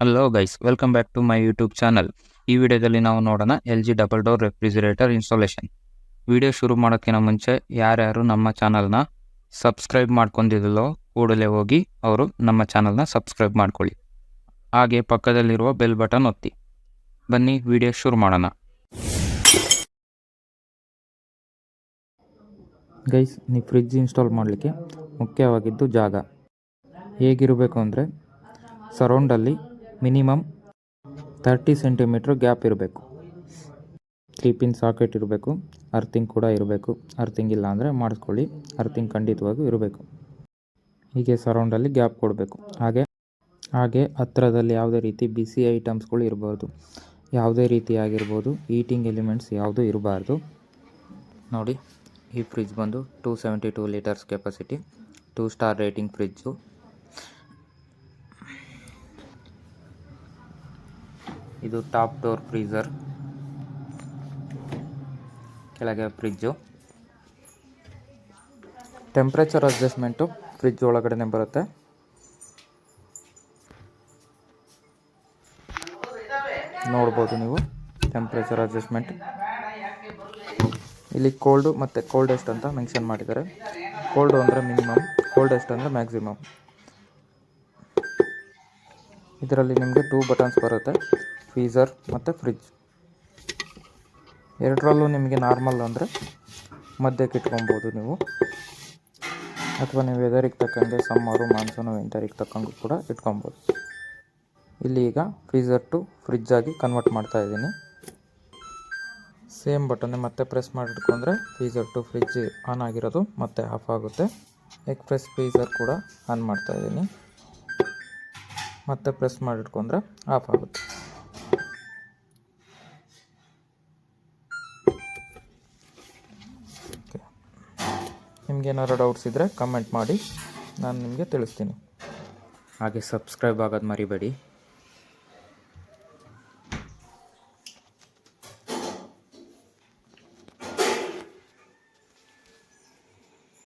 Hello guys welcome back to my YouTube channel ಈ ವಿಡಿಯೋದಲ್ಲಿ ನಾವು ನೋಡೋಣ L G double door refrigerator installation video ಶುರು ಮಾಡೋಕ್ಕಿಂತ ಮುಂಚೆ ಯಾರ್ಯಾರು ನಮ್ಮ ಚಾನಲ್ನ ಸಬ್ಸ್ಕ್ರೈಬ್ ಮಾಡ್ಕೊಂಡಿದ್ದಲ್ಲೋ ಕೂಡಲೇ ಹೋಗಿ ಅವರು ನಮ್ಮ ಚಾನಲ್ನ ಸಬ್ಸ್ಕ್ರೈಬ್ ಮಾಡ್ಕೊಳ್ಳಿ. ಹಾಗೆ ಪಕ್ಕದಲ್ಲಿರುವ ಬೆಲ್ ಬಟನ್ ಒತ್ತಿ. ಬನ್ನಿ, ವಿಡಿಯೋ ಶುರು ಮಾಡೋಣ. ಗೈಸ್ ನೀವು ಫ್ರಿಜ್ ಇನ್ಸ್ಟಾಲ್ ಮಾಡಲಿಕ್ಕೆ ಮುಖ್ಯವಾಗಿದ್ದು ಜಾಗ. ಹೇಗಿರಬೇಕು ಅಂದರೆ ಸರೌಂಡಲ್ಲಿ ಮಿನಿಮಮ್ ತರ್ಟಿ ಸೆಂಟಿಮೀಟ್ರ್ ಗ್ಯಾಪ್ ಇರಬೇಕು. ತ್ರೀ ಪಿನ್ ಸಾಕೆಟ್ ಇರಬೇಕು. ಅರ್ಥಿಂಗ್ ಕೂಡ ಇರಬೇಕು. ಅರ್ಥಿಂಗ್ ಇಲ್ಲ ಅಂದರೆ ಮಾಡಿಸ್ಕೊಳ್ಳಿ. ಅರ್ಥಿಂಗ್ ಖಂಡಿತವಾಗೂ ಇರಬೇಕು. ಹೀಗೆ ಸರೌಂಡಲ್ಲಿ ಗ್ಯಾಪ್ ಕೊಡಬೇಕು. ಹಾಗೆ ಹಾಗೆ ಹತ್ತಿರದಲ್ಲಿ ಯಾವುದೇ ರೀತಿ ಬಿಸಿ ಐಟಮ್ಸ್ಗಳು ಇರಬಾರ್ದು ಯಾವುದೇ ರೀತಿಯಾಗಿರ್ಬೋದು ಈಟಿಂಗ್ ಎಲಿಮೆಂಟ್ಸ್ ಯಾವುದೂ ಇರಬಾರ್ದು. ನೋಡಿ, ಈ ಫ್ರಿಜ್ ಬಂದು two seventy two litres capacity two star rating fridge ಇದು ಟಾಪ್ ಡೋರ್ ಫ್ರೀಸರ್ ಕೆಳಗೆ ಫ್ರಿಜ್ಜು. ಟೆಂಪ್ರೇಚರ್ ಅಡ್ಜಸ್ಟ್ಮೆಂಟು ಫ್ರಿಜ್ ಒಳಗಡೆನೆ ಬರುತ್ತೆ. ನೋಡ್ಬೋದು ನೀವು ಟೆಂಪ್ರೇಚರ್ ಅಡ್ಜಸ್ಟ್ಮೆಂಟ್ ಇಲ್ಲಿ ಕೋಲ್ಡು ಮತ್ತು ಕೋಲ್ಡೆಸ್ಟ್ ಅಂತ ಮೆನ್ಷನ್ ಮಾಡಿದ್ದಾರೆ. ಕೋಲ್ಡು ಅಂದರೆ ಮಿನಿಮಮ್ ಕೋಲ್ಡೆಸ್ಟ್ ಅಂದರೆ ಮ್ಯಾಕ್ಸಿಮಮ್ ಇದರಲ್ಲಿ ನಿಮಗೆ ಟೂ ಬಟನ್ಸ್ ಬರುತ್ತೆ. ಫೀಸರ್ ಮತ್ತು ಫ್ರಿಜ್ ಎರಡರಲ್ಲೂ ನಿಮಗೆ ನಾರ್ಮಲ್ ಅಂದರೆ ಮಧ್ಯಕ್ಕೆ ಇಟ್ಕೊಬೋದು ನೀವು. ಅಥವಾ ನೀವು ವೆದರಿಗೆ ತಕ್ಕಂಗೆ ಸಮ್ಮರು ಮಾನ್ಸೂನು ವಿಂಟರಿಗೆ ತಕ್ಕಂಗೂ ಕೂಡ ಇಟ್ಕೊಬೋದು. ಇಲ್ಲಿ ಈಗ ಫ್ರೀಸರ್ ಟು ಫ್ರಿಜ್ ಆಗಿ ಕನ್ವರ್ಟ್ ಮಾಡ್ತಾ ಇದ್ದೀನಿ. ಸೇಮ್ ಬಟನ್ನೇ ಮತ್ತೆ ಪ್ರೆಸ್ ಮಾಡಿ ಇಟ್ಕೊಂಡ್ರೆ ಫ್ರೀಸರ್ ಟು ಫ್ರಿಜ್ ಆನ್ ಆಗಿರೋದು ಮತ್ತೆ ಆಫ್ ಆಗುತ್ತೆ. ಎಕ್ಸ್ಪ್ರೆಸ್ ಫ್ರೀಸರ್ ಕೂಡ ಆನ್ ಮಾಡ್ತಾ ಇದ್ದೀನಿ. ಮತ್ತೆ ಪ್ರೆಸ್ ಮಾಡಿಟ್ಕೊಂಡ್ರೆ ಆಫ್ ಆಗುತ್ತೆ. ಓಕೆ ನಿಮ್ಗೆ ಏನಾರು ಡೌಟ್ಸ್ ಇದ್ದರೆ ಕಮೆಂಟ್ ಮಾಡಿ, ನಾನು ನಿಮಗೆ ತಿಳಿಸ್ತೀನಿ. ಹಾಗೆ ಸಬ್ಸ್ಕ್ರೈಬ್ ಆಗೋದು ಮರಿಬೇಡಿ.